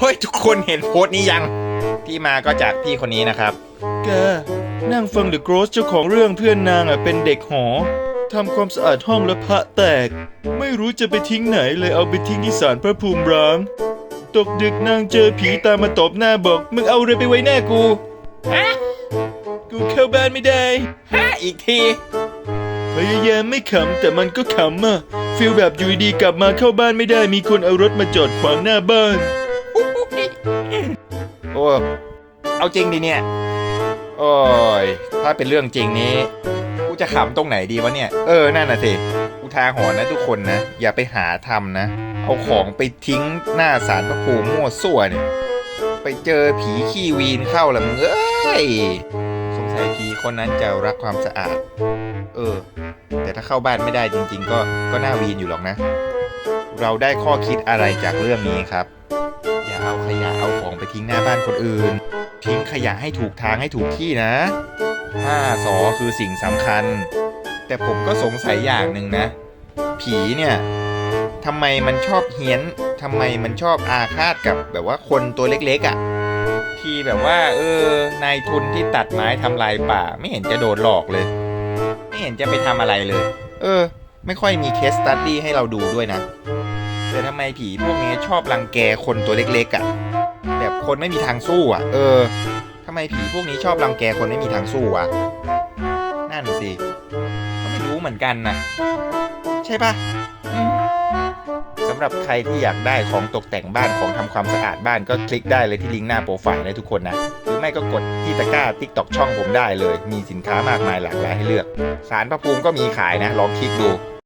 เฮ้ย ทุกคนเห็นโพสต์นี้ยัง ที่มาก็จากพี่คนนี้นะครับ แกนั่งฟังเดอะโกรสเจ้าของเรื่องเพื่อนนางอะเป็นเด็กหอทำความสะอาดห้องแล้วพระแตก ไม่รู้จะไปทิ้งไหนเลยเอาไปทิ้งที่ศาลพระภูมิร้างตกดึกนางเจอผีตามมาตบหน้าบอกมึงเอาอะไรไปไว้หน้ากูฮะกูเข้าบ้านไม่ได้ฮะอีกทีพยายามไม่ขำแต่มันก็ขำอะฟีลแบบอยู่ดีๆกลับมาเข้าบ้านไม่ได้มีคนเอารถมาจอดขวางหน้าบ้าน โอ้ เอาจริงดิเนี่ย โอ้ย ถ้าเป็นเรื่องจริงนี้ กูจะขำตรงไหนดีวะเนี่ย เออ นั่นน่ะสิอุทาหรณ์นะทุกคนนะ อย่าไปหาทำนะ เอาของไปทิ้งหน้าสารพระภูมิมั่วซั่วเนี่ย ไปเจอผีขี้วีนเข้าละมึงเอ้ย สงสัยผีคนนั้นจะรักความสะอาด เออ แต่ถ้าเข้าบ้านไม่ได้จริง ๆ ก็ ก็น่าวีนอยู่หรอกนะ เราได้ข้อคิดอะไรจากเรื่องนี้ครับ อย่าเอาขยะเอาของไปทิ้งหน้าบ้านคนอื่น ทิ้งขยะให้ถูกทางให้ถูกที่นะห้าสอคือสิ่งสำคัญ แต่ผมก็สงสัยอย่างหนึ่งนะ ผีเนี่ยทำไมมันชอบเฮี้ยนทำไมมันชอบอาฆาตกับแบบว่าคนตัวเล็กๆอะ่ะ ที่แบบว่า เออนายทุนที่ตัดไม้ทำลายป่า ไม่เห็นจะโดนหลอกเลย ไม่เห็นจะไปทำอะไรเลย เออ ไม่ค่อยมีเคสตัดดี้ให้เราดูด้วยนะ แต่ทำไมผีพวกนี้ชอบรังแกคนตัวเล็กๆอะ่ะ แบบคนไม่มีทางสู้อะ เออทำไมผีพวกนี้ชอบรังแกคนไม่มีทางสู้วะนั่นสิก็ไม่รู้เหมือนกันนะใช่ปะสำหรับใครที่อยากได้ของตกแต่งบ้านของทำความสะอาดบ้านก็คลิกได้เลยที่ลิงก์หน้าโปรไฟล์เลยทุกคนนะ หรือไม่ก็กดที่ตะกร้าทิกตอกช่องผมได้เลย มีสินค้ามากมายหลากหลายให้เลือก สารพระภูมิก็มีขายนะ ลองคลิกดู